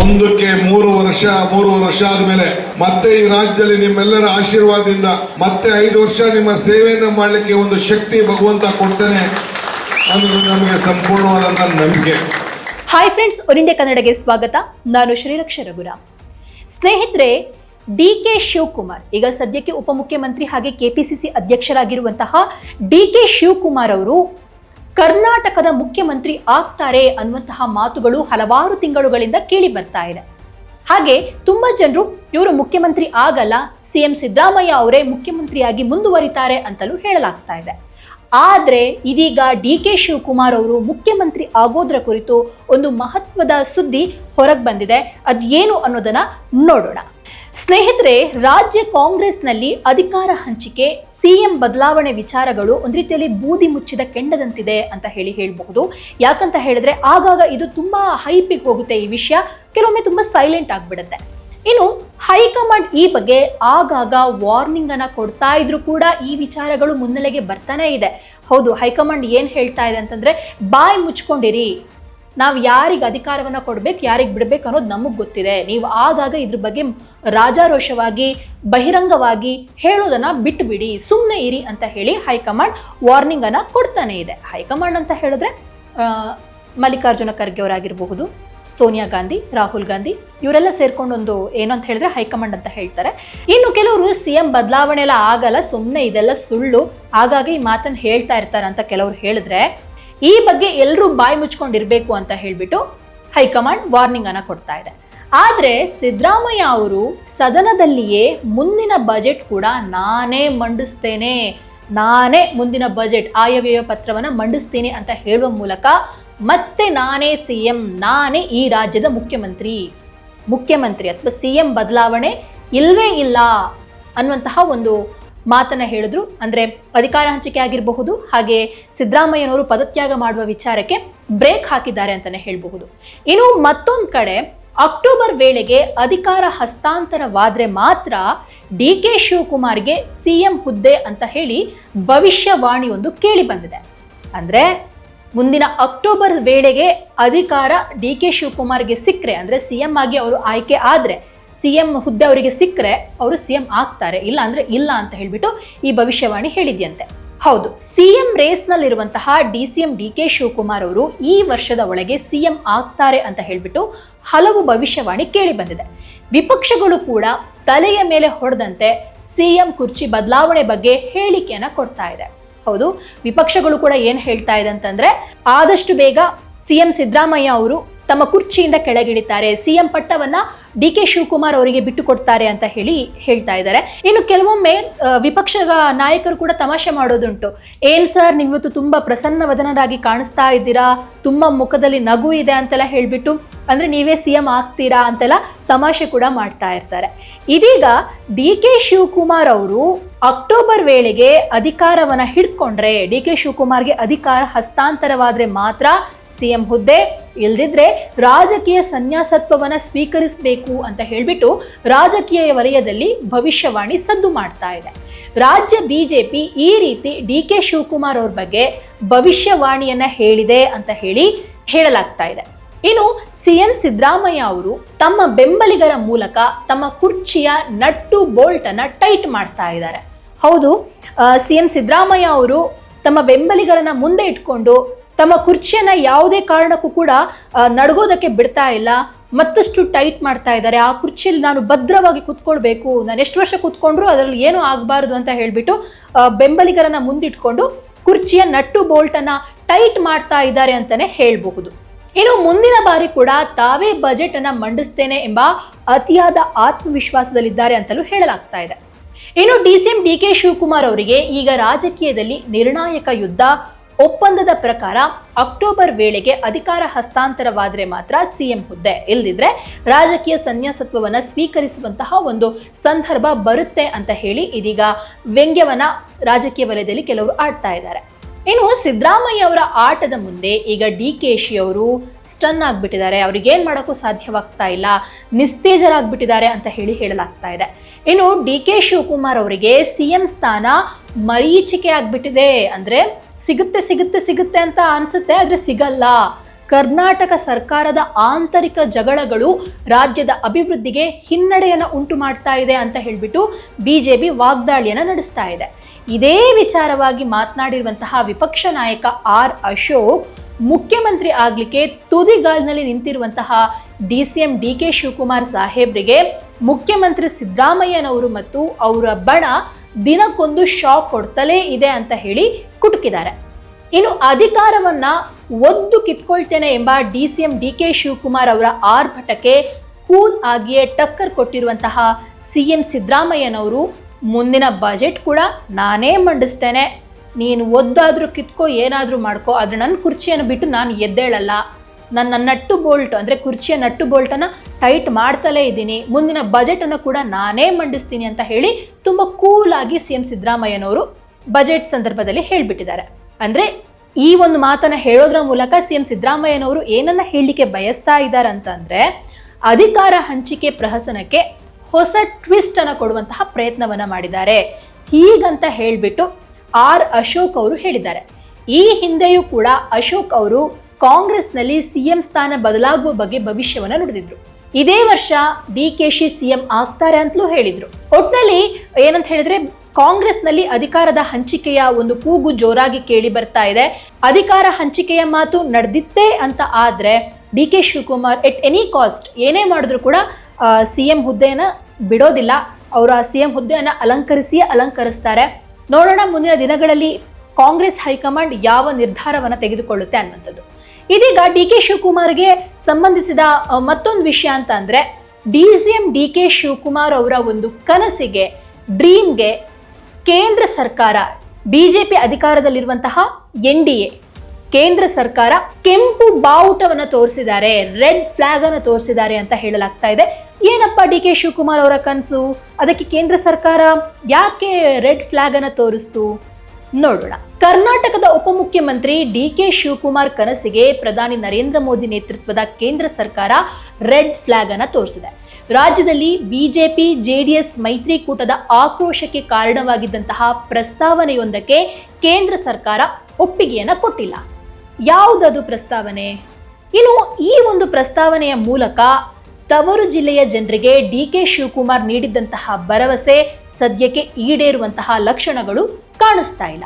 ಮುಂದಕ್ಕೆ ಮೂರು ವರ್ಷ ಮೂರು ವರ್ಷ ಆದ್ಮೇಲೆ ಮತ್ತೆ ಈ ರಾಜ್ಯದಲ್ಲಿ ನಿಮ್ಮೆಲ್ಲರ ಆಶೀರ್ವಾದದಿಂದ ಮತ್ತೆ ಐದು ವರ್ಷ ನಿಮ್ಮ ಸೇವೆಯನ್ನು ಮಾಡಲಿಕ್ಕೆ ಒಂದು ಶಕ್ತಿ ಭಗವಂತ ಕೊಡ್ತಾನೆ ಅನ್ನೋದು ನಮಗೆ ಸಂಪೂರ್ಣವಾದಂತ ನಂಬಿಕೆ. ಹಾಯ್ ಫ್ರೆಂಡ್ಸ್ ಒನ್ ಇಂಡಿಯಾ ಕನ್ನಡಗೆ ಸ್ವಾಗತ. ನಾನು ಶ್ರೀರಕ್ಷ ರಘುರಾಮ್. ಸ್ನೇಹಿತರೆ, ಡಿ ಕೆ ಶಿವಕುಮಾರ್, ಈಗ ಸದ್ಯಕ್ಕೆ ಉಪಮುಖ್ಯಮಂತ್ರಿ ಹಾಗೆ ಕೆಪಿಸಿಸಿ ಅಧ್ಯಕ್ಷರಾಗಿರುವಂತಹ ಡಿ ಕೆ ಶಿವಕುಮಾರ್ ಅವರು ಕರ್ನಾಟಕದ ಮುಖ್ಯಮಂತ್ರಿ ಆಗ್ತಾರೆ ಅನ್ನುವಂತಹ ಮಾತುಗಳು ಹಲವಾರು ತಿಂಗಳುಗಳಿಂದ ಕೇಳಿ ಬರ್ತಾ ಇದೆ. ಹಾಗೆ ತುಂಬಾ ಜನರು ಇವರು ಮುಖ್ಯಮಂತ್ರಿ ಆಗಲ್ಲ ಸಿಎಂ ಸಿದ್ದರಾಮಯ್ಯ ಅವರೇ ಮುಖ್ಯಮಂತ್ರಿಯಾಗಿ ಮುಂದುವರಿತಾರೆ ಅಂತಲೂ ಹೇಳಲಾಗ್ತಾ ಇದೆ. ಆದ್ರೆ ಇದೀಗ ಡಿ ಕೆ ಶಿವಕುಮಾರ್ ಅವರು ಮುಖ್ಯಮಂತ್ರಿ ಆಗೋದ್ರ ಕುರಿತು ಒಂದು ಮಹತ್ವದ ಸುದ್ದಿ ಹೊರಗೆ ಬಂದಿದೆ. ಅದು ಏನು ಅನ್ನೋದನ್ನ ನೋಡೋಣ. ಸ್ನೇಹಿತರೆ, ರಾಜ್ಯ ಕಾಂಗ್ರೆಸ್ನಲ್ಲಿ ಅಧಿಕಾರ ಹಂಚಿಕೆ, ಸಿಎಂ ಬದಲಾವಣೆ ವಿಚಾರಗಳು ಒಂದು ರೀತಿಯಲ್ಲಿ ಬೂದಿ ಮುಚ್ಚಿದ ಕೆಂಡದಂತಿದೆ ಅಂತ ಹೇಳಿ ಹೇಳಬಹುದು. ಯಾಕಂತ ಹೇಳಿದ್ರೆ ಆಗಾಗ ಇದು ತುಂಬಾ ಹೈಪಿಗೆ ಹೋಗುತ್ತೆ ಈ ವಿಷಯ. ಕೆಲವೊಮ್ಮೆ ತುಂಬಾ ಸೈಲೆಂಟ್ ಆಗಿಬಿಡುತ್ತೆ. ಇನ್ನು ಹೈಕಮಾಂಡ್ ಈ ಬಗ್ಗೆ ಆಗಾಗ ವಾರ್ನಿಂಗ್ ಅನ್ನ ಕೊಡ್ತಾ ಇದ್ರು ಕೂಡ ಈ ವಿಚಾರಗಳು ಮುನ್ನೆಲೆಗೆ ಬರ್ತಾನೆ ಇದೆ. ಹೌದು, ಹೈಕಮಾಂಡ್ ಏನ್ ಹೇಳ್ತಾ ಇದೆ ಅಂತಂದ್ರೆ, ಬಾಯಿ ಮುಚ್ಕೊಂಡಿರಿ ನಾವು ಯಾರಿಗೆ ಅಧಿಕಾರವನ್ನು ಕೊಡ್ಬೇಕು, ಯಾರಿಗೆ ಬಿಡ್ಬೇಕು ಅನ್ನೋದು ನಮಗೆ ಗೊತ್ತಿದೆ. ನೀವು ಆಗಾಗ ಇದ್ರ ಬಗ್ಗೆ ರಾಜಾರೋಷವಾಗಿ, ಬಹಿರಂಗವಾಗಿ ಹೇಳೋದನ್ನು ಬಿಟ್ಟುಬಿಡಿ ಸುಮ್ಮನೆ ಇರಿ ಅಂತ ಹೇಳಿ ಹೈಕಮಾಂಡ್ ವಾರ್ನಿಂಗನ್ನು ಕೊಡ್ತಾನೆ ಇದೆ. ಹೈಕಮಾಂಡ್ ಅಂತ ಹೇಳಿದ್ರೆ ಮಲ್ಲಿಕಾರ್ಜುನ ಖರ್ಗೆ ಅವರಾಗಿರಬಹುದು, ಸೋನಿಯಾ ಗಾಂಧಿ, ರಾಹುಲ್ ಗಾಂಧಿ, ಇವರೆಲ್ಲ ಸೇರ್ಕೊಂಡು ಒಂದು ಏನು ಅಂತ ಹೇಳಿದ್ರೆ ಹೈಕಮಾಂಡ್ ಅಂತ ಹೇಳ್ತಾರೆ. ಇನ್ನು ಕೆಲವರು ಸಿ ಎಂ ಬದಲಾವಣೆ ಎಲ್ಲ ಆಗಲ್ಲ ಸುಮ್ಮನೆ ಇದೆಲ್ಲ ಸುಳ್ಳು. ಹಾಗಾಗಿ ಈ ಮಾತನ್ನು ಹೇಳ್ತಾ ಇರ್ತಾರೆ ಅಂತ ಕೆಲವರು ಹೇಳಿದ್ರೆ ಈ ಬಗ್ಗೆ ಎಲ್ಲರೂ ಬಾಯಿ ಮುಚ್ಕೊಂಡಿರ್ಬೇಕು ಅಂತ ಹೇಳಿಬಿಟ್ಟು ಹೈಕಮಾಂಡ್ ವಾರ್ನಿಂಗ್ ಅನ್ನ ಕೊಡ್ತಾ ಇದೆ. ಆದರೆ ಸಿದ್ದರಾಮಯ್ಯ ಅವರು ಸದನದಲ್ಲಿಯೇ ಮುಂದಿನ ಬಜೆಟ್ ಕೂಡ ನಾನೇ ಮಂಡಿಸ್ತೇನೆ, ನಾನೇ ಮುಂದಿನ ಬಜೆಟ್, ಆಯವ್ಯಯ ಪತ್ರವನ್ನ ಮಂಡಿಸ್ತೀನಿ ಅಂತ ಹೇಳುವ ಮೂಲಕ ಮತ್ತೆ ನಾನೇ ಸಿ ಎಂ ನಾನೇ ಈ ರಾಜ್ಯದ ಮುಖ್ಯಮಂತ್ರಿ ಮುಖ್ಯಮಂತ್ರಿ ಅಥವಾ ಸಿ ಎಂ ಬದಲಾವಣೆ ಇಲ್ಲವೇ ಇಲ್ಲ ಅನ್ನುವಂತಹ ಒಂದು ಮಾತನ್ನ ಹೇಳಿದ್ರು. ಅಂದ್ರೆ ಅಧಿಕಾರ ಹಂಚಿಕೆ ಆಗಿರಬಹುದು, ಹಾಗೆ ಸಿದ್ದರಾಮಯ್ಯನವರು ಪದತ್ಯಾಗ ಮಾಡುವ ವಿಚಾರಕ್ಕೆ ಬ್ರೇಕ್ ಹಾಕಿದ್ದಾರೆ ಅಂತಾನೆ ಹೇಳಬಹುದು. ಇನ್ನು ಮತ್ತೊಂದು ಕಡೆ, ಅಕ್ಟೋಬರ್ ವೇಳೆಗೆ ಅಧಿಕಾರ ಹಸ್ತಾಂತರವಾದ್ರೆ ಮಾತ್ರ ಡಿ ಕೆ ಶಿವಕುಮಾರ್ಗೆ ಸಿಎಂ ಹುದ್ದೆ ಅಂತ ಹೇಳಿ ಭವಿಷ್ಯವಾಣಿ ಒಂದು ಕೇಳಿ ಬಂದಿದೆ. ಅಂದ್ರೆ ಮುಂದಿನ ಅಕ್ಟೋಬರ್ ವೇಳೆಗೆ ಅಧಿಕಾರ ಡಿ ಕೆ ಶಿವಕುಮಾರ್ಗೆ ಸಿಕ್ಕರೆ, ಅಂದ್ರೆ ಸಿಎಂ ಆಗಿ ಅವರು ಆಯ್ಕೆ ಆದ್ರೆ ಸಿಎಂ ಹುದ್ದೆ ಅವರಿಗೆ ಸಿಕ್ಕರೆ ಅವರು ಸಿಎಂ ಆಗ್ತಾರೆ ಇಲ್ಲ ಅಂದ್ರೆ ಇಲ್ಲ ಅಂತ ಹೇಳಿಬಿಟ್ಟು ಈ ಭವಿಷ್ಯವಾಣಿ ಹೇಳಿದ್ಯಂತೆ. ಹೌದು, CM ರೇಸ್ನಲ್ಲಿರುವಂತಹ D C M D K Shivakumar ಅವರು ಈ ವರ್ಷದ ಒಳಗೆ ಸಿಎಂ ಆಗ್ತಾರೆ ಅಂತ ಹೇಳಿಬಿಟ್ಟು ಹಲವು ಭವಿಷ್ಯವಾಣಿ ಕೇಳಿ ಬಂದಿದೆ. ವಿಪಕ್ಷಗಳು ಕೂಡ ತಲೆಯ ಮೇಲೆ ಹೊಡೆದಂತೆ ಸಿಎಂ ಕುರ್ಚಿ ಬದಲಾವಣೆ ಬಗ್ಗೆ ಹೇಳಿಕೆಯನ್ನ ಕೊಡ್ತಾ ಇದೆ. ಹೌದು, ವಿಪಕ್ಷಗಳು ಕೂಡ ಏನ್ ಹೇಳ್ತಾ ಇದೆ ಅಂತಂದ್ರೆ ಆದಷ್ಟು ಬೇಗ ಸಿಎಂ ಸಿದ್ದರಾಮಯ್ಯ ಅವರು ತಮ್ಮ ಕುರ್ಚಿಯಿಂದ ಕೆಳಗಿಳಿತಾರೆ. ಸಿಎಂ ಪಟ್ಟವನ್ನ ಡಿ ಕೆ ಶಿವಕುಮಾರ್ ಅವರಿಗೆ ಬಿಟ್ಟು ಕೊಡ್ತಾರೆ ಅಂತ ಹೇಳಿ ಹೇಳ್ತಾ ಇದ್ದಾರೆ. ಇನ್ನು ಕೆಲವೊಮ್ಮೆ ವಿಪಕ್ಷದ ನಾಯಕರು ಕೂಡ ತಮಾಷೆ ಮಾಡೋದುಂಟು. ಏನ್ ಸರ್, ನೀವಿವತ್ತು ತುಂಬಾ ಪ್ರಸನ್ನ ವದನರಾಗಿ ಕಾಣಿಸ್ತಾ ಇದ್ದೀರಾ? ತುಂಬಾ ಮುಖದಲ್ಲಿ ನಗು ಇದೆ ಅಂತೆಲ್ಲ ಹೇಳ್ಬಿಟ್ಟು, ಅಂದ್ರೆ ನೀವೇ ಸಿಎಂ ಆಗ್ತೀರಾ ಅಂತೆಲ್ಲ ತಮಾಷೆ ಕೂಡ ಮಾಡ್ತಾ ಇರ್ತಾರೆ. ಇದೀಗ ಡಿ ಕೆ ಶಿವಕುಮಾರ್ ಅವರು ಅಕ್ಟೋಬರ್ ವೇಳೆಗೆ ಅಧಿಕಾರವನ್ನ ಹಿಡ್ಕೊಂಡ್ರೆ ಡಿ ಕೆ ಶಿವಕುಮಾರ್ಗೆ ಅಧಿಕಾರ ಹಸ್ತಾಂತರವಾದ್ರೆ ಮಾತ್ರ ಸಿಎಂ ಹುದ್ದೆ. ಇಲ್ದಿದ್ರೆ ರಾಜಕೀಯ ಸನ್ಯಾಸತ್ವವನ್ನ ಸ್ವೀಕರಿಸಬೇಕು ಅಂತ ಹೇಳಿಬಿಟ್ಟು ರಾಜಕೀಯ ವಲಯದಲ್ಲಿ ಭವಿಷ್ಯವಾಣಿ ಸದ್ದು ಮಾಡ್ತಾ ಇದೆ. ರಾಜ್ಯ ಬಿಜೆಪಿ ಈ ರೀತಿ ಡಿ ಕೆ ಶಿವಕುಮಾರ್ ಅವ್ರ ಬಗ್ಗೆ ಭವಿಷ್ಯವಾಣಿಯನ್ನ ಹೇಳಿದೆ ಅಂತ ಹೇಳಿ ಹೇಳಲಾಗ್ತಾ ಇದೆ. ಇನ್ನು ಸಿಎಂ ಸಿದ್ದರಾಮಯ್ಯ ಅವರು ತಮ್ಮ ಬೆಂಬಲಿಗರ ಮೂಲಕ ತಮ್ಮ ಕುರ್ಚಿಯ ನಟ್ಟು ಬೋಲ್ಟ್ ಅನ್ನ ಟೈಟ್ ಮಾಡ್ತಾ ಇದ್ದಾರೆ. ಹೌದು ಸಿಎಂ ಸಿದ್ದರಾಮಯ್ಯ ಅವರು ತಮ್ಮ ಬೆಂಬಲಿಗರನ್ನ ಮುಂದೆ ಇಟ್ಕೊಂಡು ತಮ್ಮ ಕುರ್ಚಿಯನ್ನ ಯಾವುದೇ ಕಾರಣಕ್ಕೂ ಕೂಡ ನಡಗೋದಕ್ಕೆ ಬಿಡ್ತಾ ಇಲ್ಲ. ಮತ್ತಷ್ಟು ಟೈಟ್ ಮಾಡ್ತಾ ಇದ್ದಾರೆ. ಆ ಕುರ್ಚಿಯಲ್ಲಿ ನಾನು ಭದ್ರವಾಗಿ ಕುತ್ಕೊಳ್ಬೇಕು. ನಾನು ಎಷ್ಟು ವರ್ಷ ಕುತ್ಕೊಂಡ್ರು ಅದರಲ್ಲಿ ಏನೂ ಆಗಬಾರ್ದು ಅಂತ ಹೇಳಿಬಿಟ್ಟು ಬೆಂಬಲಿಗರನ್ನ ಮುಂದಿಟ್ಕೊಂಡು ಕುರ್ಚಿಯ ನಟ್ಟು ಬೋಲ್ಟನ್ನು ಟೈಟ್ ಮಾಡ್ತಾ ಇದ್ದಾರೆ ಅಂತಾನೆ ಹೇಳಬಹುದು. ಇನ್ನು ಮುಂದಿನ ಬಾರಿ ಕೂಡ ತಾವೇ ಬಜೆಟ್ ಅನ್ನ ಮಂಡಿಸ್ತೇನೆ ಎಂಬ ಅತಿಯಾದ ಆತ್ಮವಿಶ್ವಾಸದಲ್ಲಿದ್ದಾರೆ ಅಂತಲೂ ಹೇಳಲಾಗ್ತಾ ಇದೆ. ಇನ್ನು D C M D K Shivakumar ಅವರಿಗೆ ಈಗ ರಾಜಕೀಯದಲ್ಲಿ ನಿರ್ಣಾಯಕ ಯುದ್ಧ ಒಪ್ಪಂದದ ಪ್ರಕಾರ ಅಕ್ಟೋಬರ್ ವೇಳೆಗೆ ಅಧಿಕಾರ ಹಸ್ತಾಂತರವಾದರೆ ಮಾತ್ರ ಸಿಎಂ ಹುದ್ದೆ. ಇಲ್ಲದಿದ್ರೆ ರಾಜಕೀಯ ಸನ್ಯಾಸತ್ವವನ್ನು ಸ್ವೀಕರಿಸುವಂತಹ ಒಂದು ಸಂದರ್ಭ ಬರುತ್ತೆ ಅಂತ ಹೇಳಿ ಇದೀಗ ವ್ಯಂಗ್ಯವನ್ನ ರಾಜಕೀಯ ವಲಯದಲ್ಲಿ ಕೆಲವರು ಆಡ್ತಾ ಇದ್ದಾರೆ. ಇನ್ನು ಸಿದ್ದರಾಮಯ್ಯ ಅವರ ಆಟದ ಮುಂದೆ ಈಗ ಡಿ ಕೆ ಶಿ ಅವರು ಸ್ಟನ್ ಆಗಿಬಿಟ್ಟಿದ್ದಾರೆ. ಅವ್ರಿಗೆ ಏನು ಮಾಡೋಕ್ಕೂ ಸಾಧ್ಯವಾಗ್ತಾ ಇಲ್ಲ. ನಿಸ್ತೇಜರಾಗ್ಬಿಟ್ಟಿದ್ದಾರೆ ಅಂತ ಹೇಳಿ ಹೇಳಲಾಗ್ತಾ ಇದೆ. ಇನ್ನು ಡಿ ಕೆ ಶಿವಕುಮಾರ್ ಅವರಿಗೆ ಸಿಎಂ ಸ್ಥಾನ ಮರೀಚಿಕೆ ಆಗ್ಬಿಟ್ಟಿದೆ. ಅಂದ್ರೆ ಸಿಗುತ್ತೆ ಸಿಗುತ್ತೆ ಸಿಗುತ್ತೆ ಅಂತ ಅನ್ಸುತ್ತೆ, ಆದರೆ ಸಿಗಲ್ಲ. ಕರ್ನಾಟಕ ಸರ್ಕಾರದ ಆಂತರಿಕ ಜಗಳಗಳು ರಾಜ್ಯದ ಅಭಿವೃದ್ಧಿಗೆ ಹಿನ್ನಡೆಯನ್ನು ಉಂಟು ಮಾಡ್ತಾ ಇದೆ ಅಂತ ಹೇಳಿಬಿಟ್ಟು ಪಿ ವಾಗ್ದಾಳಿಯನ್ನು ನಡೆಸ್ತಾ ಇದೆ. ಇದೇ ವಿಚಾರವಾಗಿ ಮಾತನಾಡಿರುವಂತಹ ವಿಪಕ್ಷ ನಾಯಕ ಆರ್ ಅಶೋಕ್ ಮುಖ್ಯಮಂತ್ರಿ ಆಗ್ಲಿಕ್ಕೆ ತುದಿಗಾಲಿನಲ್ಲಿ ನಿಂತಿರುವಂತಹ D C M D K Shivakumar ಸಾಹೇಬ್ರಿಗೆ ಮುಖ್ಯಮಂತ್ರಿ ಸಿದ್ದರಾಮಯ್ಯನವರು ಮತ್ತು ಅವರ ಬಣ ದಿನಕ್ಕೊಂದು ಶಾಕ್ ಕೊಡ್ತಲೇ ಇದೆ ಅಂತ ಹೇಳಿ ಕುಟುಕಿದ್ದಾರೆ. ಇನ್ನು ಅಧಿಕಾರವನ್ನ ಒದ್ದು ಕಿತ್ಕೊಳ್ತೇನೆ ಎಂಬ D C M D K Shivakumar ಅವರ ಆರ್ಭಟಕ್ಕೆ ಕೂಲ್ ಆಗಿಯೇ ಟಕ್ಕರ್ ಕೊಟ್ಟಿರುವಂತಹ ಸಿ ಎಂ ಸಿದ್ದರಾಮಯ್ಯನವರು ಮುಂದಿನ ಬಜೆಟ್ ಕೂಡ ನಾನೇ ಮಂಡಿಸ್ತೇನೆ. ನೀನು ಒದ್ದಾದರೂ ಕಿತ್ಕೋ, ಏನಾದರೂ ಮಾಡ್ಕೋ, ಆದರೆ ನನ್ನ ಕುರ್ಚಿಯನ್ನು ಬಿಟ್ಟು ನಾನು ಎದ್ದೇಳಲ್ಲ. ನನ್ನ ನಟ್ಟು ಬೋಲ್ಟ್ ಅಂದರೆ ಕುರ್ಚಿಯ ನಟ್ಟು ಬೋಲ್ಟನ್ನು ಟೈಟ್ ಮಾಡ್ತಲೇ ಇದ್ದೀನಿ. ಮುಂದಿನ ಬಜೆಟನ್ನು ಕೂಡ ನಾನೇ ಮಂಡಿಸ್ತೀನಿ ಅಂತ ಹೇಳಿ ತುಂಬ ಕೂಲಾಗಿ ಸಿ ಎಂ ಸಿದ್ದರಾಮಯ್ಯನವರು ಬಜೆಟ್ ಸಂದರ್ಭದಲ್ಲಿ ಹೇಳಿಬಿಟ್ಟಿದ್ದಾರೆ. ಅಂದರೆ ಈ ಒಂದು ಮಾತನ್ನು ಹೇಳೋದ್ರ ಮೂಲಕ ಸಿ ಎಂ ಸಿದ್ದರಾಮಯ್ಯನವರು ಏನನ್ನ ಹೇಳಲಿಕ್ಕೆ ಬಯಸ್ತಾ ಇದ್ದಾರೆ ಅಂತಂದ್ರೆ ಅಧಿಕಾರ ಹಂಚಿಕೆ ಪ್ರಹಸನಕ್ಕೆ ಹೊಸ ಟ್ವಿಸ್ಟನ್ನು ಕೊಡುವಂತಹ ಪ್ರಯತ್ನವನ್ನು ಮಾಡಿದ್ದಾರೆ. ಹೀಗಂತ ಹೇಳಿಬಿಟ್ಟು ಆರ್ ಅಶೋಕ್ ಅವರು ಹೇಳಿದ್ದಾರೆ. ಈ ಹಿಂದೆಯೂ ಕೂಡ ಅಶೋಕ್ ಅವರು ಕಾಂಗ್ರೆಸ್ನಲ್ಲಿ ಸಿಎಂ ಸ್ಥಾನ ಬದಲಾಗುವ ಬಗ್ಗೆ ಭವಿಷ್ಯವನ್ನು ನುಡಿದಿದ್ರು. ಇದೇ ವರ್ಷ ಡಿ ಕೆ ಶಿ ಸಿಎಂ ಆಗ್ತಾರೆ ಅಂತಲೂ ಹೇಳಿದ್ರು. ಒಟ್ನಲ್ಲಿ ಏನಂತ ಹೇಳಿದ್ರೆ ಕಾಂಗ್ರೆಸ್ನಲ್ಲಿ ಅಧಿಕಾರದ ಹಂಚಿಕೆಯ ಒಂದು ಕೂಗು ಜೋರಾಗಿ ಕೇಳಿ ಬರ್ತಾ ಇದೆ. ಅಧಿಕಾರ ಹಂಚಿಕೆಯ ಮಾತು ನಡೆದಿತ್ತೇ ಅಂತ ಆದ್ರೆ D K Shivakumar at any cost ಏನೇ ಮಾಡಿದ್ರು ಕೂಡ ಸಿ ಎಂ ಹುದ್ದೆಯನ್ನು ಬಿಡೋದಿಲ್ಲ. ಅವರ ಸಿ ಎಂ ಹುದ್ದೆಯನ್ನು ಅಲಂಕರಿಸಿಯೇ ಅಲಂಕರಿಸ್ತಾರೆ. ನೋಡೋಣ ಮುಂದಿನ ದಿನಗಳಲ್ಲಿ ಕಾಂಗ್ರೆಸ್ ಹೈಕಮಾಂಡ್ ಯಾವ ನಿರ್ಧಾರವನ್ನ ತೆಗೆದುಕೊಳ್ಳುತ್ತೆ ಅನ್ನುವಂಥದ್ದು. ಇದೀಗ ಡಿ ಕೆ ಶಿವಕುಮಾರ್ಗೆ ಸಂಬಂಧಿಸಿದ ಮತ್ತೊಂದು ವಿಷಯ ಅಂತ ಅಂದ್ರೆ, D C M D K Shivakumar ಅವರ ಒಂದು ಕನಸಿಗೆ, ಡ್ರೀಮ್ಗೆ ಕೇಂದ್ರ ಸರ್ಕಾರ, ಬಿಜೆಪಿ ಅಧಿಕಾರದಲ್ಲಿರುವಂತಹ ಎನ್ ಡಿ ಎ, ಕೇಂದ್ರ ಸರ್ಕಾರ ಕೆಂಪು ಬಾವುಟವನ್ನು ತೋರಿಸಿದ್ದಾರೆ, ರೆಡ್ ಫ್ಲಾಗ್ ಅನ್ನು ತೋರಿಸಿದ್ದಾರೆ ಅಂತ ಹೇಳಲಾಗ್ತಾ ಇದೆ. ಏನಪ್ಪ ಡಿ ಕೆ ಶಿವಕುಮಾರ್ ಅವರ ಕನಸು? ಅದಕ್ಕೆ ಕೇಂದ್ರ ಸರ್ಕಾರ ಯಾಕೆ ರೆಡ್ ಫ್ಲಾಗ್ ಅನ್ನು ತೋರಿಸ್ತು? ನೋಡೋಣ. ಕರ್ನಾಟಕದ ಉಪಮುಖ್ಯಮಂತ್ರಿ ಡಿ ಕೆ ಶಿವಕುಮಾರ್ ಕನಸಿಗೆ ಪ್ರಧಾನಿ ನರೇಂದ್ರ ಮೋದಿ ನೇತೃತ್ವದ ಕೇಂದ್ರ ಸರ್ಕಾರ ರೆಡ್ ಫ್ಲಾಗ್ ಅನ್ನು ತೋರಿಸಿದೆ. ರಾಜ್ಯದಲ್ಲಿ ಬಿಜೆಪಿ, ಜೆಡಿಎಸ್ ಮೈತ್ರಿಕೂಟದ ಆಕ್ರೋಶಕ್ಕೆ ಕಾರಣವಾಗಿದ್ದಂತಹ ಪ್ರಸ್ತಾವನೆಯೊಂದಕ್ಕೆ ಕೇಂದ್ರ ಸರ್ಕಾರ ಒಪ್ಪಿಗೆಯನ್ನ ಕೊಟ್ಟಿಲ್ಲ. ಯಾವುದದು ಪ್ರಸ್ತಾವನೆ? ಇನ್ನು ಈ ಒಂದು ಪ್ರಸ್ತಾವನೆಯ ಮೂಲಕ ತವರು ಜಿಲ್ಲೆಯ ಜನರಿಗೆ ಡಿ ಕೆ ಶಿವಕುಮಾರ್ ನೀಡಿದ್ದಂತಹ ಭರವಸೆ ಸದ್ಯಕ್ಕೆ ಈಡೇರುವಂತಹ ಲಕ್ಷಣಗಳು ಕಾಣಿಸ್ತಾ ಇಲ್ಲ.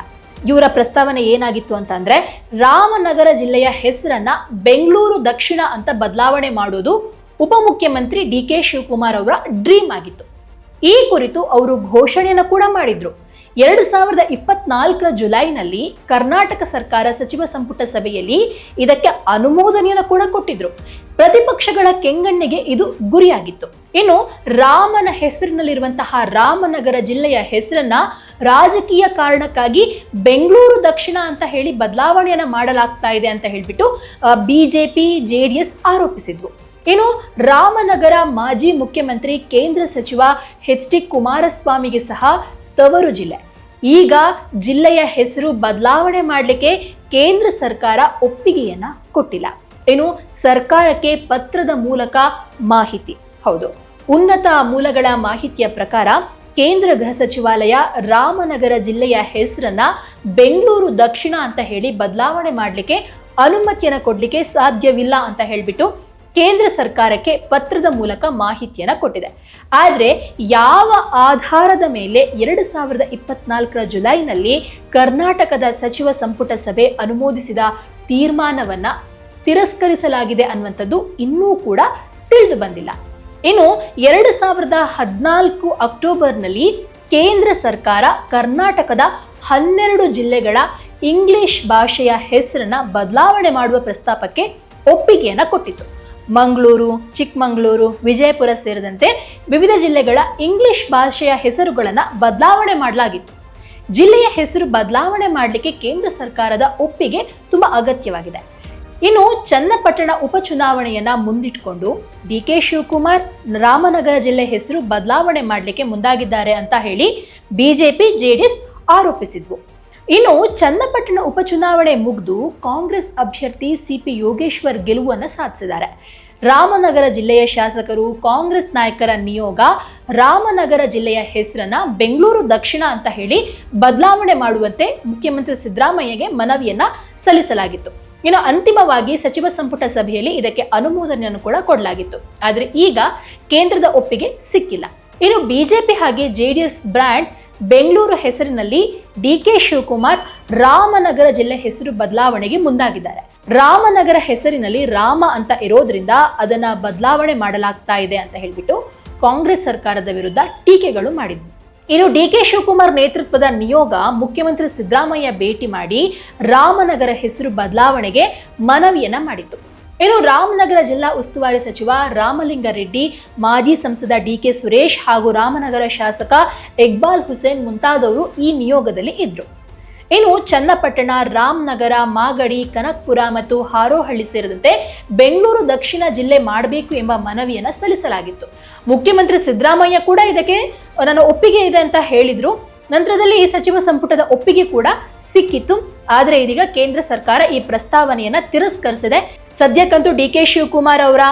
ಇವರ ಪ್ರಸ್ತಾವನೆ ಏನಾಗಿತ್ತು ಅಂತಂದ್ರೆ ರಾಮನಗರ ಜಿಲ್ಲೆಯ ಹೆಸರನ್ನ ಬೆಂಗಳೂರು ದಕ್ಷಿಣ ಅಂತ ಬದಲಾವಣೆ ಮಾಡೋದು ಉಪಮುಖ್ಯಮಂತ್ರಿ ಡಿ ಕೆ ಶಿವಕುಮಾರ್ ಅವರ ಡ್ರೀಮ್ ಆಗಿತ್ತು. ಈ ಕುರಿತು ಅವರು ಘೋಷಣೆಯನ್ನು ಕೂಡ ಮಾಡಿದ್ರು. ಎರಡು ಸಾವಿರದ ಇಪ್ಪತ್ನಾಲ್ಕರ ಜುಲೈನಲ್ಲಿ ಕರ್ನಾಟಕ ಸರ್ಕಾರ ಸಚಿವ ಸಂಪುಟ ಸಭೆಯಲ್ಲಿ ಇದಕ್ಕೆ ಅನುಮೋದನೆಯನ್ನು ಕೂಡ ಕೊಟ್ಟಿದ್ರು. ಪ್ರತಿಪಕ್ಷಗಳ ಕೆಂಗಣ್ಣಿಗೆ ಇದು ಗುರಿಯಾಗಿತ್ತು. ಇನ್ನು ರಾಮನ ಹೆಸರಿನಲ್ಲಿರುವಂತಹ ರಾಮನಗರ ಜಿಲ್ಲೆಯ ಹೆಸರನ್ನ ರಾಜಕೀಯ ಕಾರಣಕ್ಕಾಗಿ ಬೆಂಗಳೂರು ದಕ್ಷಿಣ ಅಂತ ಹೇಳಿ ಬದಲಾವಣೆಯನ್ನು ಮಾಡಲಾಗ್ತಾ ಇದೆ ಅಂತ ಹೇಳ್ಬಿಟ್ಟು ಬಿಜೆಪಿ ಜೆ ಡಿ ಎಸ್ ಆರೋಪಿಸಿದ್ವು ಇನ್ನು ರಾಮನಗರ ಮಾಜಿ ಮುಖ್ಯಮಂತ್ರಿ ಕೇಂದ್ರ ಸಚಿವ ಎಚ್ ಡಿ ಕುಮಾರಸ್ವಾಮಿಗೆ ಸಹ ತವರು ಜಿಲ್ಲೆ. ಈಗ ಜಿಲ್ಲೆಯ ಹೆಸರು ಬದಲಾವಣೆ ಮಾಡಲಿಕ್ಕೆ ಕೇಂದ್ರ ಸರ್ಕಾರ ಒಪ್ಪಿಗೆಯನ್ನ ಕೊಟ್ಟಿಲ್ಲ. ಏನು ಸರ್ಕಾರಕ್ಕೆ ಪತ್ರದ ಮೂಲಕ ಮಾಹಿತಿ. ಹೌದು. ಉನ್ನತ ಮೂಲಗಳ ಮಾಹಿತಿಯ ಪ್ರಕಾರ ಕೇಂದ್ರ ಗೃಹ ಸಚಿವಾಲಯ ರಾಮನಗರ ಜಿಲ್ಲೆಯ ಹೆಸರನ್ನ ಬೆಂಗಳೂರು ದಕ್ಷಿಣ ಅಂತ ಹೇಳಿ ಬದಲಾವಣೆ ಮಾಡಲಿಕ್ಕೆ ಅನುಮತಿಯನ್ನು ಕೊಡಲಿಕ್ಕೆ ಸಾಧ್ಯವಿಲ್ಲ ಅಂತ ಹೇಳ್ಬಿಟ್ಟು ಕೇಂದ್ರ ಸರ್ಕಾರಕ್ಕೆ ಪತ್ರದ ಮೂಲಕ ಮಾಹಿತಿಯನ್ನು ಕೊಟ್ಟಿದೆ. ಆದರೆ ಯಾವ ಆಧಾರದ ಮೇಲೆ ಎರಡು ಸಾವಿರದ ಇಪ್ಪತ್ನಾಲ್ಕರ ಜುಲೈನಲ್ಲಿ ಕರ್ನಾಟಕದ ಸಚಿವ ಸಂಪುಟ ಸಭೆ ಅನುಮೋದಿಸಿದ ತೀರ್ಮಾನವನ್ನು ತಿರಸ್ಕರಿಸಲಾಗಿದೆ ಅನ್ನುವಂಥದ್ದು ಇನ್ನೂ ಕೂಡ ತಿಳಿದು ಬಂದಿಲ್ಲ. ಇನ್ನು ಎರಡು ಸಾವಿರದ ಹದಿನಾಲ್ಕು ಅಕ್ಟೋಬರ್ನಲ್ಲಿ ಕೇಂದ್ರ ಸರ್ಕಾರ ಕರ್ನಾಟಕದ ಹನ್ನೆರಡು ಜಿಲ್ಲೆಗಳ ಇಂಗ್ಲಿಷ್ ಭಾಷೆಯ ಹೆಸರನ್ನು ಬದಲಾವಣೆ ಮಾಡುವ ಪ್ರಸ್ತಾಪಕ್ಕೆ ಒಪ್ಪಿಗೆಯನ್ನು ಕೊಟ್ಟಿತ್ತು. ಮಂಗಳೂರು, ಚಿಕ್ಕಮಗಳೂರು, ವಿಜಯಪುರ ಸೇರಿದಂತೆ ವಿವಿಧ ಜಿಲ್ಲೆಗಳ ಇಂಗ್ಲಿಷ್ ಭಾಷೆಯ ಹೆಸರುಗಳನ್ನು ಬದಲಾವಣೆ ಮಾಡಲಾಗಿತ್ತು. ಜಿಲ್ಲೆಯ ಹೆಸರು ಬದಲಾವಣೆ ಮಾಡಲಿಕ್ಕೆ ಕೇಂದ್ರ ಸರ್ಕಾರದ ಒಪ್ಪಿಗೆ ತುಂಬ ಅಗತ್ಯವಾಗಿದೆ. ಇನ್ನು ಚನ್ನಪಟ್ಟಣ ಉಪಚುನಾವಣೆಯನ್ನ ಮುಂದಿಟ್ಕೊಂಡು ಡಿ ಕೆ ಶಿವಕುಮಾರ್ ರಾಮನಗರ ಜಿಲ್ಲೆ ಹೆಸರು ಬದಲಾವಣೆ ಮಾಡಲಿಕ್ಕೆ ಮುಂದಾಗಿದ್ದಾರೆ ಅಂತ ಹೇಳಿ ಬಿಜೆಪಿ ಜೆಡಿಎಸ್ ಆರೋಪಿಸಿದ್ವು. ಇನ್ನು ಚನ್ನಪಟ್ಟಣ ಉಪಚುನಾವಣೆ ಮುಗಿದು ಕಾಂಗ್ರೆಸ್ ಅಭ್ಯರ್ಥಿ ಸಿಪಿ ಯೋಗೇಶ್ವರ್ ಗೆಲುವನ್ನು ಸಾಧಿಸಿದ್ದಾರೆ. ರಾಮನಗರ ಜಿಲ್ಲೆಯ ಶಾಸಕರು ಕಾಂಗ್ರೆಸ್ ನಾಯಕರ ನಿಯೋಗ ರಾಮನಗರ ಜಿಲ್ಲೆಯ ಹೆಸರನ್ನ ಬೆಂಗಳೂರು ದಕ್ಷಿಣ ಅಂತ ಹೇಳಿ ಬದಲಾವಣೆ ಮಾಡುವಂತೆ ಮುಖ್ಯಮಂತ್ರಿ ಸಿದ್ದರಾಮಯ್ಯಗೆ ಮನವಿಯನ್ನ ಸಲ್ಲಿಸಲಾಗಿತ್ತು. ಇನ್ನು ಅಂತಿಮವಾಗಿ ಸಚಿವ ಸಂಪುಟ ಸಭೆಯಲ್ಲಿ ಇದಕ್ಕೆ ಅನುಮೋದನೆಯನ್ನು ಕೂಡ ಕೊಡಲಾಗಿತ್ತು. ಆದರೆ ಈಗ ಕೇಂದ್ರದ ಒಪ್ಪಿಗೆ ಸಿಕ್ಕಿಲ್ಲ. ಇನ್ನು ಬಿಜೆಪಿ ಹಾಗೆ ಜೆಡಿಎಸ್ ಬ್ರ್ಯಾಂಡ್ ಬೆಂಗಳೂರು ಹೆಸರಿನಲ್ಲಿ ಡಿ ಕೆ ಶಿವಕುಮಾರ್ ರಾಮನಗರ ಜಿಲ್ಲೆ ಹೆಸರು ಬದಲಾವಣೆಗೆ ಮುಂದಾಗಿದ್ದಾರೆ. ರಾಮನಗರ ಹೆಸರಿನಲ್ಲಿ ರಾಮ ಅಂತ ಇರೋದ್ರಿಂದ ಅದನ್ನ ಬದಲಾವಣೆ ಮಾಡಲಾಗ್ತಾ ಇದೆ ಅಂತ ಹೇಳ್ಬಿಟ್ಟು ಕಾಂಗ್ರೆಸ್ ಸರ್ಕಾರದ ವಿರುದ್ಧ ಟೀಕೆಗಳು ಮಾಡಿದ್ವು. ಇನ್ನು ಡಿ ಕೆ ಶಿವಕುಮಾರ್ ನೇತೃತ್ವದ ನಿಯೋಗ ಮುಖ್ಯಮಂತ್ರಿ ಸಿದ್ದರಾಮಯ್ಯ ಭೇಟಿ ಮಾಡಿ ರಾಮನಗರ ಹೆಸರು ಬದಲಾವಣೆಗೆ ಮನವಿಯನ್ನ ಮಾಡಿತ್ತು. ಇನ್ನು ರಾಮನಗರ ಜಿಲ್ಲಾ ಉಸ್ತುವಾರಿ ಸಚಿವ ರಾಮಲಿಂಗಾರೆಡ್ಡಿ, ಮಾಜಿ ಸಂಸದ ಡಿ ಕೆ ಸುರೇಶ್ ಹಾಗೂ ರಾಮನಗರ ಶಾಸಕ ಇಕ್ಬಾಲ್ ಹುಸೇನ್ ಮುಂತಾದವರು ಈ ನಿಯೋಗದಲ್ಲಿ ಇದ್ರು. ಇನ್ನು ಚನ್ನಪಟ್ಟಣ, ರಾಮನಗರ, ಮಾಗಡಿ, ಕನಕ್ಪುರ ಮತ್ತು ಹಾರೋಹಳ್ಳಿ ಸೇರಿದಂತೆ ಬೆಂಗಳೂರು ದಕ್ಷಿಣ ಜಿಲ್ಲೆ ಮಾಡಬೇಕು ಎಂಬ ಮನವಿಯನ್ನು ಸಲ್ಲಿಸಲಾಗಿತ್ತು. ಮುಖ್ಯಮಂತ್ರಿ ಸಿದ್ದರಾಮಯ್ಯ ಕೂಡ ಇದಕ್ಕೆ ನನ್ನ ಒಪ್ಪಿಗೆ ಇದೆ ಅಂತ ಹೇಳಿದ್ರು. ನಂತರದಲ್ಲಿ ಈ ಸಚಿವ ಸಂಪುಟದ ಒಪ್ಪಿಗೆ ಕೂಡ ಸಿಕ್ಕಿತ್ತು. ಆದರೆ ಇದೀಗ ಕೇಂದ್ರ ಸರ್ಕಾರ ಈ ಪ್ರಸ್ತಾವನೆಯನ್ನ ತಿರಸ್ಕರಿಸಿದೆ. ಸದ್ಯಕ್ಕಂತೂ ಡಿ ಕೆ ಶಿವಕುಮಾರ್ ಅವರ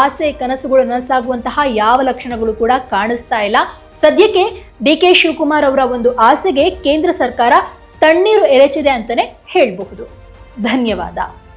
ಆಸೆ, ಕನಸುಗಳು ನನಸಾಗುವಂತಹ ಯಾವ ಲಕ್ಷಣಗಳು ಕೂಡ ಕಾಣಿಸ್ತಾ ಇಲ್ಲ. ಸದ್ಯಕ್ಕೆ ಡಿ ಕೆ ಶಿವಕುಮಾರ್ ಅವರ ಒಂದು ಆಸೆಗೆ ಕೇಂದ್ರ ಸರ್ಕಾರ ತಣ್ಣೀರು ಎರಚಿದೆ ಅಂತಲೇ ಹೇಳಬಹುದು. ಧನ್ಯವಾದ.